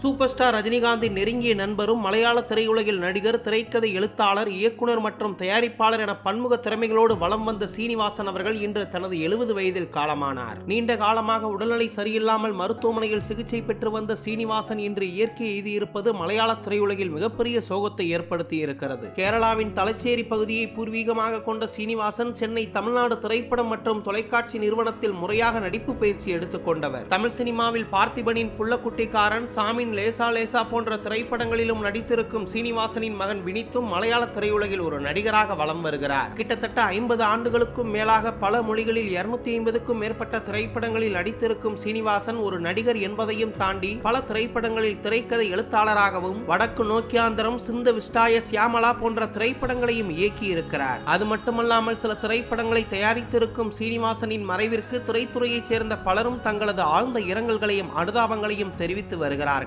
Super star ரஜினிகாந்தின் நெருங்கிய நண்பரும் மலையாள திரையுலகில் நடிகர் திரைக்கதை எழுத்தாளர் இயக்குனர் மற்றும் தயாரிப்பாளர் என பன்முக திறமைகளோடு வலம் வந்த சீனிவாசன் அவர்கள் இன்று தனது எழுபது வயதில் காலமானார். நீண்ட காலமாக உடல்நிலை சரியில்லாமல் மருத்துவமனையில் சிகிச்சை பெற்று வந்த சீனிவாசன் இன்று இயற்கை எய்தி இருப்பது மலையாள திரையுலகில் மிகப்பெரிய சோகத்தை ஏற்படுத்தி இருக்கிறது கேரளாவின் தலைச்சேரி பகுதியை பூர்வீகமாக கொண்ட சீனிவாசன் சென்னை தமிழ்நாடு திரைப்படம் மற்றும் தொலைக்காட்சி நிறுவனத்தில் முறையாக நடிப்பு பயிற்சி எடுத்துக்கொண்டவர் தமிழ் சினிமாவில் பார்த்திபனின் புள்ளக்குட்டிக்காரன் சாமி சாமின் லேசா லேசா போன்ற திரைப்படங்களிலும் நடித்திருக்கும் சீனிவாசனின் மகன் வினித்தும் மலையாள திரையுலகில் ஒரு நடிகராக வலம் வருகிறார். கிட்டத்தட்ட ஐம்பது ஆண்டுகளுக்கும் மேலாக பல மொழிகளில் இருநூத்தி ஐம்பதுக்கும் மேற்பட்ட திரைப்படங்களில் நடித்திருக்கும் சீனிவாசன் ஒரு நடிகர் என்பதையும் தாண்டி பல திரைப்படங்களில் திரைக்கதை எழுத்தாளராகவும் வடக்கு நோக்கியாந்திரம் சிந்த விஸ்டாய சியாமலா போன்ற திரைப்படங்களையும் இயக்கி இருக்கிறார் அது மட்டுமல்லாமல் சில திரைப்படங்களை தயாரித்திருக்கும் சீனிவாசனின் மறைவிற்கு திரைத்துறையைச் சேர்ந்த பலரும் தங்களது ஆழ்ந்த இரங்கல்களையும் அனுதாபங்களையும் தெரிவித்து வருகிறார்கள்.